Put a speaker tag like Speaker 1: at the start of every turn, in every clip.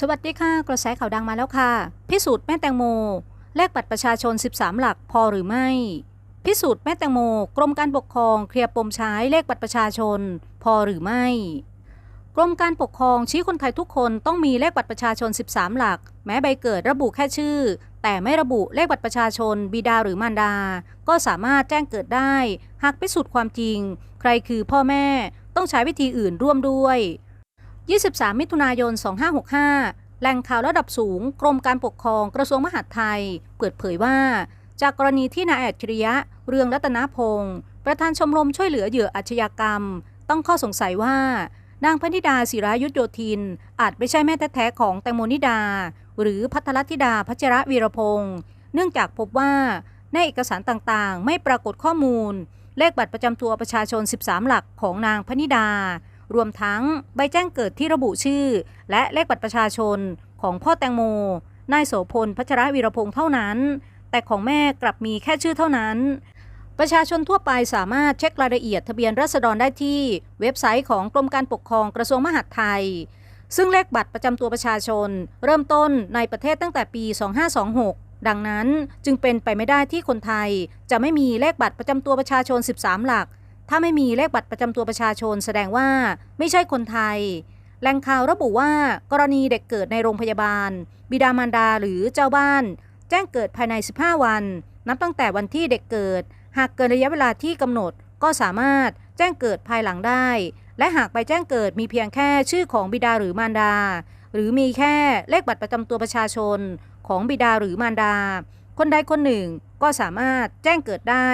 Speaker 1: สวัสดีค่ะ กระแสข่าวดังมาแล้วค่ะ พิสูจน์แม่แตงโม แลกบัตรประชาชน 13 หลักพอหรือไม่ พิสูจน์แม่แตงโม กรมการปกครองเคลียร์ปมใช้เลขบัตรประชาชน พอหรือไม่ กรมการปกครองชี้คนไทยทุกคนต้องมีเลขบัตรประชาชน 13 หลัก แม้ใบเกิดระบุแค่ชื่อ แต่ไม่ระบุเลขบัตรประชาชน บิดาหรือมารดา ก็สามารถแจ้งเกิดได้ หากพิสูจน์ความจริง ใครคือพ่อแม่ต้องใช้วิธีอื่นร่วมด้วย 23 มิถุนายน 2565 แหล่งข่าวระดับสูง กรมการปกครองกระทรวงมหาดไทย เปิดเผยว่า จากกรณีที่นายอัจฉริยะ เรืองรัตนพงศ์ประธานชมรมช่วยเหลือเหยื่ออาชญากรรม ต้องข้อสงสัยว่า นางพนิดาศิรายุทธโยธิน อาจไม่ใช่แม่แท้ๆของแตงโมนิดา หรือพัทรธิดาพัชระวีรพงศ์เนื่องจากพบว่าในเอกสารต่างๆ ไม่ปรากฏข้อมูล เลขบัตรประจำตัวประชาชน 13 หลักของนางพนิดา รวมทั้งใบแจ้งเกิดที่ระบุชื่อ และเลขบัตรประชาชนของพ่อแตงโม นายโสพล พัชรวีรพงศ์เท่านั้น แต่ของแม่กลับมีแค่ชื่อเท่านั้น ประชาชนทั่วไปสามารถเช็ครายละเอียดทะเบียนราษฎรได้ที่เว็บไซต์ของกรมการปกครองกระทรวงมหาดไทย ซึ่งเลขบัตรประจำตัวประชาชน เริ่มต้นในประเทศตั้งแต่ปี 2526 ดังนั้นจึงเป็นไปไม่ได้ที่คนไทย จะไม่มีเลขบัตรประจำตัวประชาชน 13 หลัก ถ้าไม่มีเลขบัตรประจำตัวประชาชนแสดงว่าไม่ใช่คนไทย แหล่งข่าวระบุว่ากรณีเด็กเกิดในโรงพยาบาล บิดามารดาหรือเจ้าบ้าน แจ้งเกิดภายใน 15 วัน นับตั้งแต่วันที่เด็กเกิด หากเกินระยะเวลาที่กำหนดก็สามารถแจ้งเกิดภายหลังได้ และหากไปแจ้งเกิดมีเพียงแค่ชื่อของบิดาหรือมารดา หรือมีแค่เลขบัตรประจำตัวประชาชน ของบิดาหรือมารดา คนใดคนหนึ่งก็สามารถแจ้งเกิดได้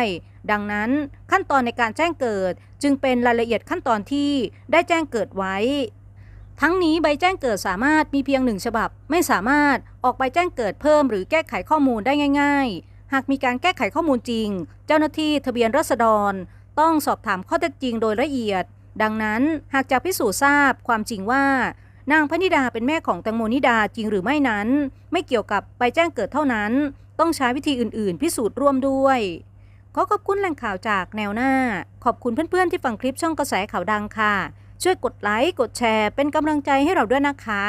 Speaker 1: ดังนั้นขั้นตอนในการแจ้งเกิดจึงเป็นรายละเอียดขั้นตอนที่ได้แจ้งเกิดไว้ ทั้งนี้ใบแจ้งเกิดสามารถมีเพียงหนึ่งฉบับ ไม่สามารถออกใบแจ้งเกิดเพิ่มหรือแก้ไขข้อมูลได้ง่าย ๆ หากมีการแก้ไขข้อมูลจริง เจ้าหน้าที่ทะเบียนราษฎร ต้องสอบถามข้อเท็จจริงโดยละเอียด ดังนั้นหากจะพิสูจน์ทราบความจริงว่านางพนิดาเป็นแม่ของแตงโมนิดาจริงหรือไม่นั้น ไม่เกี่ยวกับใบแจ้งเกิดเท่านั้น ต้องใช้วิธีอื่น ๆ พิสูจน์ร่วมด้วย ขอขอบคุณแหล่งข่าวจากแนวหน้า ขอบคุณเพื่อนๆที่ฟังคลิปช่องกระแสข่าวดังค่ะ ช่วยกดไลค์ กดแชร์ เป็นกำลังใจให้เราด้วยนะคะ